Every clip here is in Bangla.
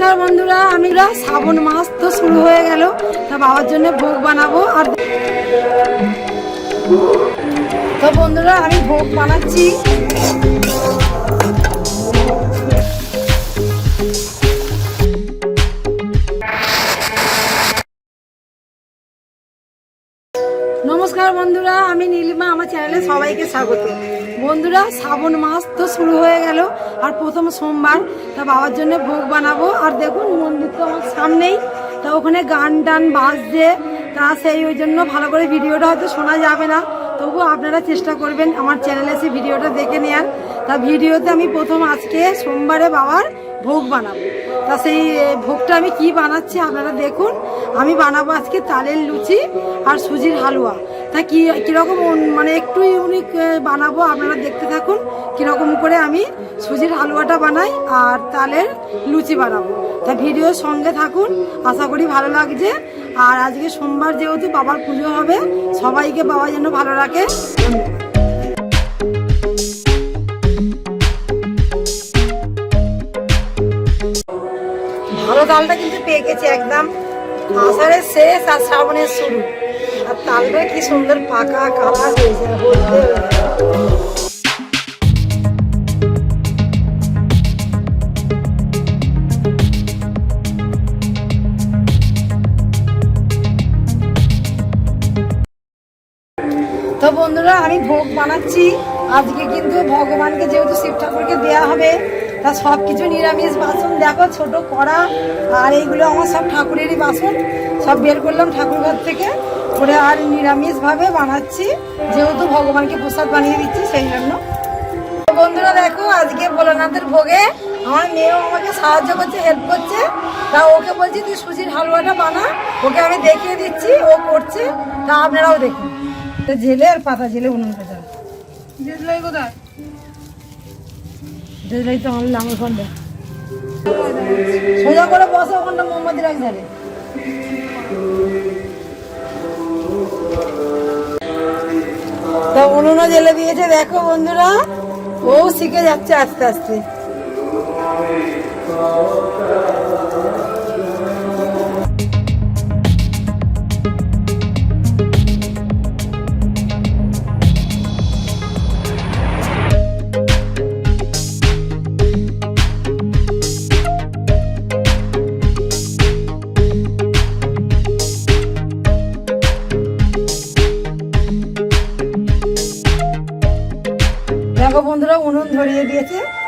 নমস্কার বন্ধুরা আমি শ্রাবণ মাস তো শুরু হয়ে গেল। তা বাবার জন্য ভোগ বানাবো আর তো বন্ধুরা, আমি ভোগ বানাচ্ছি। বন্ধুরা, আমি নীলিমা, আমার চ্যানেলে সবাইকে স্বাগত। বন্ধুরা, শ্রাবণ মাস তো শুরু হয়ে গেল, আর প্রথম সোমবার। তা বাবার জন্য ভোগ বানাবো। আর দেখুন, মন্দির তো আমার সামনেই। তা ওখানে গান টান বাজছে। তা সেই ওই জন্য ভালো করে ভিডিওটা হয়তো শোনা যাবে না। তবু আপনারা চেষ্টা করবেন আমার চ্যানেলে এসে ভিডিওটা দেখে নেওয়ার তা ভিডিওতে আমি প্রথম আজকে সোমবারে বাবার ভোগ বানাবো। তা সেই ভোগটা আমি কি বানাচ্ছি আপনারা দেখুন। আমি বানাবো আজকে তালের লুচি আর সুজির হালুয়া। তা কি, কীরকম মানে একটু ইউনিক বানাবো আপনারা দেখতে থাকুন। কীরকম করে আমি সুজির হালুয়াটা বানাই আর তালের লুচি বানাবো। তা ভিডিওর সঙ্গে থাকুন, আশা করি ভালো লাগছে। আর আজকে সোমবার যেহেতু বাবার পুজো হবে, সবাইকে বাবা যেন ভালো রাখে। ধন্যবাদ। ভালো তালটা কিন্তু পেয়ে গেছে একদম আষাঢ়ের শেষ আর শ্রাবণের শুরু। আর তালটা কি সুন্দর পাকা কালার হয়েছে তো বন্ধুরা, আমি ভোগ বানাচ্ছি। আজকে কিন্তু ভগবানকে যেহেতু শিব ঠাকুরকে দেওয়া হবে তা সব কিছু নিরামিষ বাসন, দেখো ছোট কড়া, আর এইগুলো আমার সব ঠাকুরেরই বাসন। সব বের করলাম ঠাকুরঘর থেকে। করে আর নিরামিষভাবে বানাচ্ছি, যেহেতু ভগবানকে প্রসাদ বানিয়ে দিচ্ছি, সেই জন্য। বন্ধুরা দেখো, আজকে ভোলানাথের ভোগে আমার মেয়েও আমাকে সাহায্য করছে হেল্প করছে। তা ওকে বলছি, তুই সুজির হালুয়াটা বানা, ওকে আমি দেখিয়ে দিচ্ছি, ও করছে। তা আপনারাও দেখুন। তো জেলে আর পাতা, জেলে উনুন জেসলাই কোথায়? সোজা করে বসে ওখানটা মোমবাতি রাখ তো উনুনও জেলে দিয়েছে, দেখো বন্ধুরা, ও শিখে যাচ্ছে আস্তে আস্তে।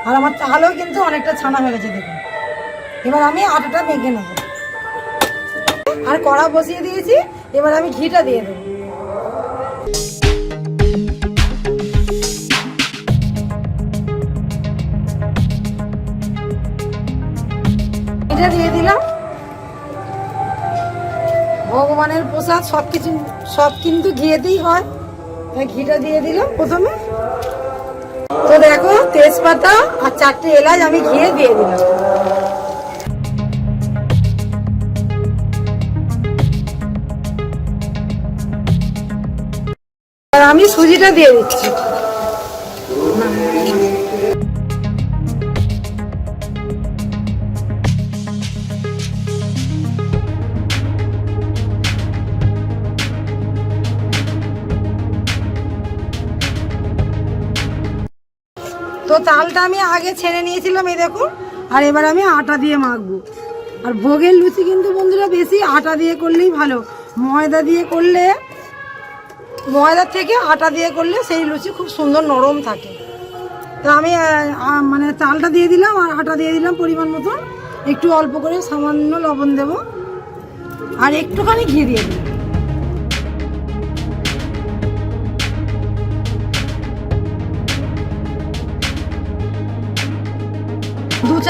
আর আমার চালও কিন্তু অনেকটা ছানা হয়ে গেছে দেখুন। এবার আমি আটাটা মেখে নেব। আর কড়া বসিয়ে দিয়েছি, এবার আমি ঘিটা দিয়ে দেবো। ঘিটা দিয়ে দিলাম। ভগবানের প্রসাদ, সব কিছু সব কিন্তু ঘিয়েতেই হয়। তাই ঘিটা দিয়ে দিলাম প্রথমে। তো দেখো, তেজপাতা আর চারটে এলাচ আমি ঘিয়ে দিয়ে দিলাম। আর আমি সুজিটা দিয়ে দিচ্ছি। তো তালটা আমি আগে ছেড়ে নিয়েছিলাম, এই দেখুন আর এবার আমি আটা দিয়ে মাখবো। আর ভোগের লুচি কিন্তু বন্ধুরা বেশি আটা দিয়ে করলেই ভালো। ময়দা দিয়ে করলে, ময়দার থেকে আটা দিয়ে করলে সেই লুচি খুব সুন্দর নরম থাকে। তো আমি মানে চালটা দিয়ে দিলাম আর আটা দিয়ে দিলাম পরিমাণ মতো একটু অল্প করে সামান্য লবণ দেব। আর একটুখানি ঘি দিয়ে দিই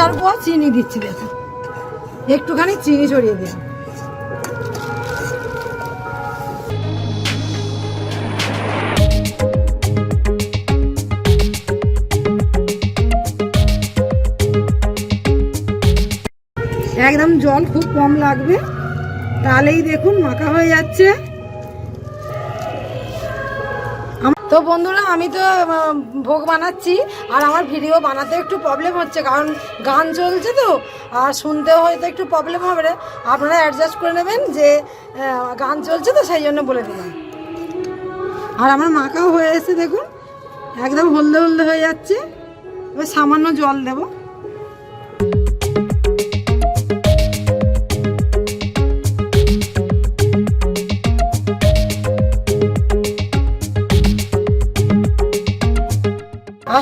চার পোয়া চিনি দিচ্ছি, দেখো। একটুখানি চিনি ছড়িয়ে দিলাম। একদম জল খুব কম লাগবে। তাহলেই দেখুন, মাখা হয়ে যাচ্ছে। তো বন্ধুরা, আমি তো ভোগ বানাচ্ছি, আর আমার ভিডিও বানাতে একটু প্রবলেম হচ্ছে, কারণ গান চলছে তো, আর শুনতেও হয়তো একটু প্রবলেম হবে রে। আপনারা অ্যাডজাস্ট করে নেবেন যে গান চলছে তো, সেই জন্য বলে দিলাম। আর আমার মাখাও হয়ে এসে দেখুন, একদম হলদে হলদে হয়ে যাচ্ছে। এবার সামান্য জল দেবো।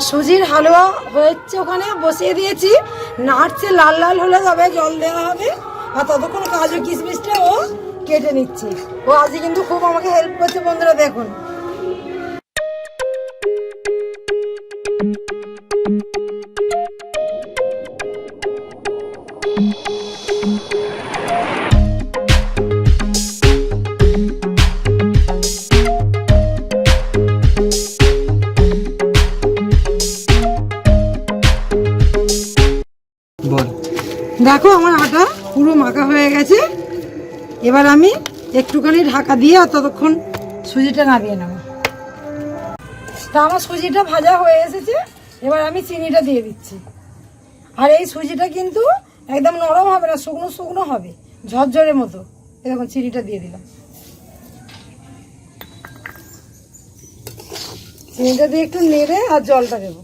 আর সুজির হালুয়া হয়েছে ওখানে, বসিয়ে দিয়েছি। নাড়ছে লাল লাল হলে তবে জল দেওয়া হবে। আর ততক্ষণ কাজু কিশমিশটা ও কেটে নিচ্ছে। ও আজকে কিন্তু খুব আমাকে হেল্প করছে বন্ধুরা, দেখুন। দেখো আমার আটা পুরো মাখা হয়ে গেছে। এবার আমি একটুখানি ঢাকা দিয়ে আর ততক্ষণ সুজিটা নামিয়ে নেব। তা আমার সুজিটা ভাজা হয়ে এসেছে, এবার আমি চিনিটা দিয়ে দিচ্ছি। আর এই সুজিটা কিন্তু একদম নরম হবে না, শুকনো শুকনো হবে ঝরঝরের মতো। এরকম চিনিটা দিয়ে দিলাম। চিনিটা দিয়ে একটু নেড়ে আর জলটা দেবো।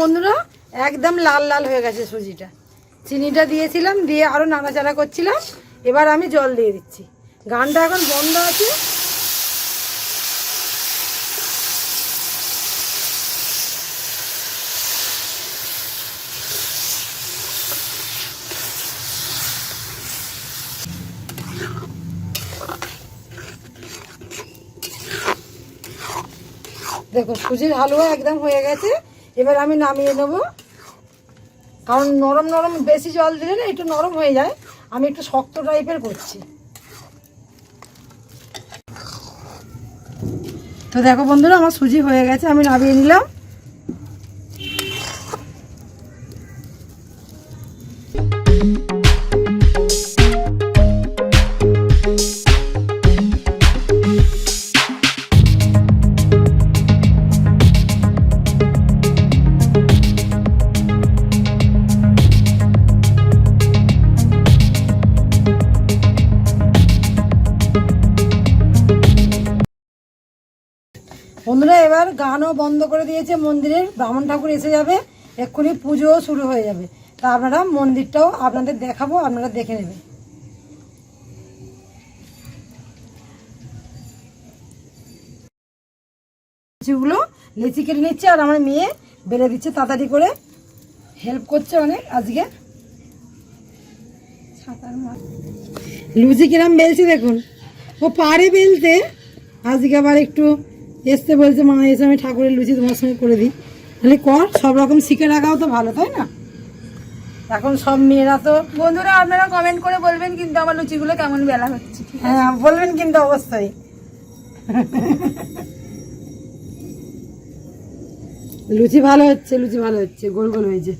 বন্ধুরা, একদম লাল লাল হয়ে গেছে সুজিটা। চিনিটা দিয়েছিলাম, দিয়ে আরও নাড়াচাড়া করছিলাম। এবার আমি জল দিয়ে দিচ্ছি। গানটা এখন বন্ধ আছে। দেখো, সুজির হালুয়া একদম হয়ে গেছে। এবার আমি নামিয়ে নেব। কারণ নরম নরম বেশি জল দিলে না একটু নরম হয়ে যায়। আমি একটু শক্ত টাইপের করছি। তো দেখো বন্ধুরা, আমার সুজি হয়ে গেছে, আমি নামিয়ে নিলাম। এবার বন্ধ করে দিয়েছে মন্দিরের। ব্রাহ্মণ ঠাকুর এসে যাবে, এক্ষুনি পুজোও শুরু হয়ে যাবে। তা আপনারা মন্দিরটাও আপনাদের দেখাবো, আপনারা দেখে নেবেন। লিচিগুলো, লিচি কেটে নিচ্ছে আর আমার মেয়ে বেড়ে দিচ্ছে তাড়াতাড়ি করে। হেল্প করছে অনেক আজকে। লুচি কিরাম বেলছে দেখুন। ও পারে বেলতে আজকে আবার একটু এসতে বলছে মা এসে আমি ঠাকুরের লুচি তোমার সঙ্গে করে দিই। তাহলে কর সব রকম শিখে রাখাও তো ভালো তাই না? এখন সব মেয়েরা তো বন্ধুরা আপনারা কমেন্ট করে বলবেন কিন্তু আমার লুচিগুলো কেমন বেলা হচ্ছে হ্যাঁ বলবেন কিন্তু অবশ্যই। লুচি ভালো হচ্ছে লুচি ভালো হচ্ছে গোল গোল হয়েছে।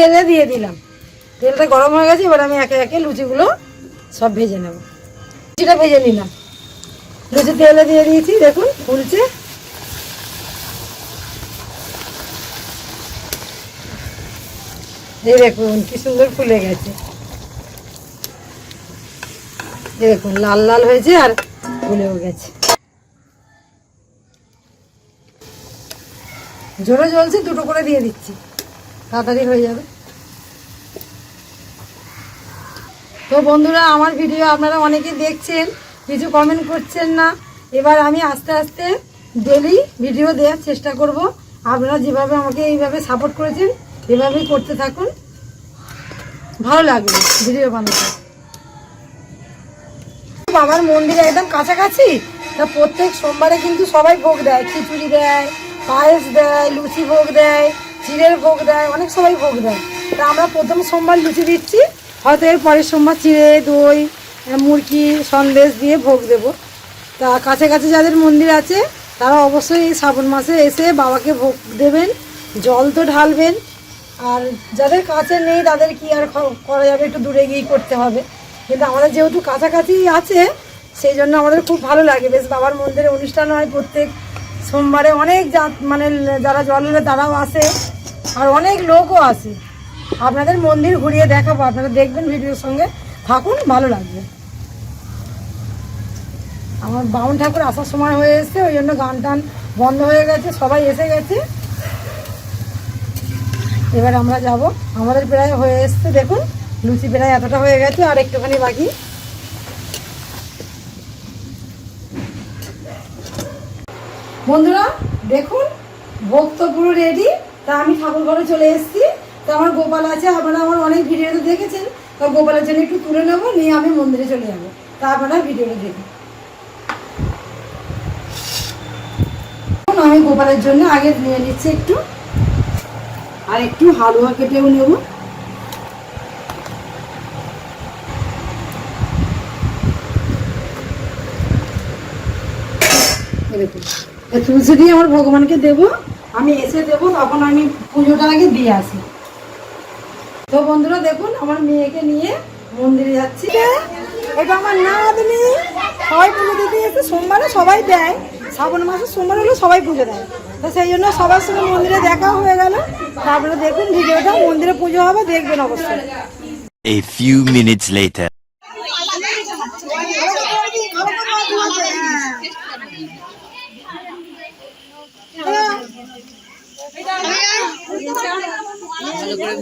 তেলে দিয়ে দিলাম। তেলটা গরম হয়ে গেছে, এবার আমি একে একে লুচিগুলো সব ভেজে নেব। লুচিটা ভেজে নিলাম। লুচি তেলে দিয়ে দিয়েছি, দেখুন, ফুলছে। এই দেখুন, কি সুন্দর ফুলে গেছে। দেখুন, লাল লাল হয়েছে আর ফুলেও গেছে। জোরে জ্বলছে দুটো করে দিয়ে দিচ্ছি। তাড়াতাড়ি হয়ে যাবে। তো বন্ধুরা, আমার ভিডিও আপনারা অনেকে দেখছেন, কিছু কমেন্ট করছেন না। এবার আমি আস্তে আস্তে ডেলি ভিডিও দেওয়ার চেষ্টা করব। আপনারা যেভাবে আমাকে এইভাবে সাপোর্ট করেছেন, এভাবেই করতে থাকুন। ভালো লাগবে ভিডিও বানাতে। বাবার মন্দিরে একদম কাছাকাছি? তা প্রত্যেক সোমবারে কিন্তু সবাই ভোগ দেয়, খিচুড়ি দেয়, পায়েস দেয়, লুচি ভোগ দেয়। চিড়ের ভোগ দেয়, অনেক সবাই ভোগ দেয়। তা আমরা প্রথম সোমবার লুচি দিচ্ছি, হয়তো এর পরের সোমবার চিড়ে, দই, মুরগি সন্দেশ দিয়ে ভোগ দেব। তা কাছাকাছি যাদের মন্দির আছে, তারা অবশ্যই এই শ্রাবণ মাসে এসে বাবাকে ভোগ দেবেন, জল তো ঢালবেন। আর যাদের কাছে নেই, তাদের কি আর করা যাবে? একটু দূরে গিয়ে করতে হবে। কিন্তু আমাদের যেহেতু কাছাকাছি আছে, সেই জন্য আমাদের খুব ভালো লাগে। বেশ, বাবার মন্দিরে অনুষ্ঠান হয় প্রত্যেক সোমবারে। অনেক মানে যারা জল তারাও আসে। আর অনেক লোকও আসে আপনাদের মন্দির ঘুরিয়ে দেখাবো, আপনারা দেখবেন ভিডিওর সঙ্গে। থাকুন, ভালো লাগবে। আমার বাউন ঠাকুর আসার সময় হয়ে এসছে, ওই জন্য গান টান বন্ধ হয়ে গেছে, সবাই এসে গেছে। এবার আমরা যাব। আমাদের প্রায় হয়ে এসছে, দেখুন, লুচি প্রায় এতটা হয়ে গেছে, আর একটুখানি বাকি। বন্ধুরা, দেখুন, ভোগ তো পুরো রেডি তা আমি ঠাকুর ঘরে চলে এসেছি। তা আমার গোপাল আছে, আপনারা আমার অনেক ভিডিওতে দেখেছেন। তা গোপালের জন্য একটু তুলে নেব, নিয়ে আমি মন্দিরে চলে যাব। তা আপনারা ভিডিওটা দেখুন। আমি গোপালের জন্য আগে নিয়ে নিচ্ছি একটু। আর একটু হালুয়া কেটেও নেব। দেখুন তুলসী দিয়ে আমার ভগবানকে দেব। আমি এসে দেব, তখন আমি পুজোটা আগে দিয়ে আসি। তো বন্ধুরা, দেখুন, আমার মেয়েকে নিয়ে মন্দিরে যাচ্ছি। এটা আমার নাতনি। সবাই পুজো দিতে এসে সোমবারে সবাই দেয়। শ্রাবণ মাসের সোমবার হলে সবাই পুজো দেয়। তো সেই জন্য সবার সঙ্গে মন্দিরে দেখা হয়ে গেল। তারপরে দেখুন ভিডিওটা মন্দিরে পুজো হবে, দেখবেন অবশ্যই। A few minutes later.